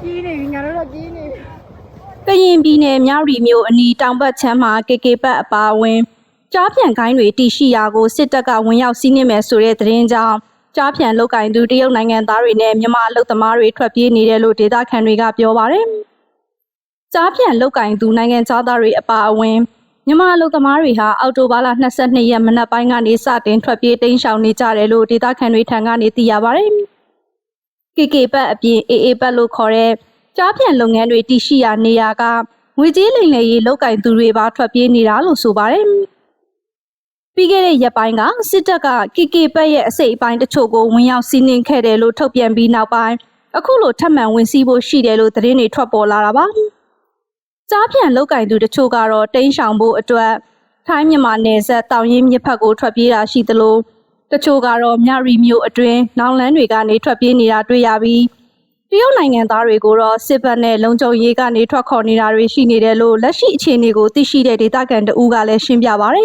ကြီးနေပြီငါတို့တော့ကြီးနေပြီကရင်ပြည်နယ်မြောက်ရီမြို့အနီးတောင်ဘက်ချမ်းမှာ KK ပတ်အပါအဝင်ကြားပြန်ခိုင်းတွေတည်ရှိရာကိုစစ်တပ်ကဝင်ရောက်စီးနင်းမယ်ဆိုတဲ့သတင်းကြောင့်ကြားပြန်လုတ်ကင်သူတရုတ်နိုင်ငံသားတွေနဲ့မြန်မာအလုပ်သမားတွေထွက်ပြေးနေတယ်လို့ဒေသခံတွေကပြောပါတယ်။ကြားပြန်လုတ်ကင်သူနိုင်ငံသားတွေအပါအဝင် မြန်မာအလုပ်သမားတွေဟာအောက်တိုဘာလ22ရက်မနက်ပိုင်းကနေစတင်ထွက်ပြေးတိမ်းရှောင်နေကြတယ်လို့ဒေသခံတွေထံကနေသိရပါတယ်။ KK ပတ်အပြင် AA ပတ်လို့ခေါ်တဲ့ကြားပြန်လုပ်ငန်းတွေတည်ရှိရာနေရာကငွေကြေးလိမ်လည်ရေးလောက်ကင်သူတွေပါထွက်ပြေးနေတာလို့ဆိုပါတယ်။ပြီးခဲ့တဲ့ရက်ပိုင်းကစစ်တပ်က KK ပတ်ရဲ့အစိတ်အပိုင်းတချို့ကိုဝင်ရောက်စီးနင်းခဲ့တယ်လို့ထုတ်ပြန်ပြီးနောက်ပိုင်းအခုလိုထပ်မံဝင်စီးဖို့ရှိတယ်လို့သတင်းတွေထွက်ပေါ်လာတာပါ။ ကြားပြန်လောက်ကင်သူတချို့ကတော့တိမ်းရှောင်ဖို့အတွက်ထိုင်းမြန်မာနယ်စပ်တောင်ရင်းမြစ်ဖက်ကိုထွက်ပြေးတာရှိသလိုတချို့ကတော့မြရီမျိုးအတွင်းနောင်လန်းတွေကနေထွက်ပြေးနေတာတွေ့ရပြီးတရုတ်နိုင်ငံသားတွေကိုတော့စစ်ဘက်နဲ့လုံခြုံရေးကနေထွက်ခေါ်နေတာတွေရှိနေတယ်လို့လက်ရှိအခြေအနေကိုသိရှိတဲ့ဒေသခံတဦးကလည်းရှင်းပြပါဗျ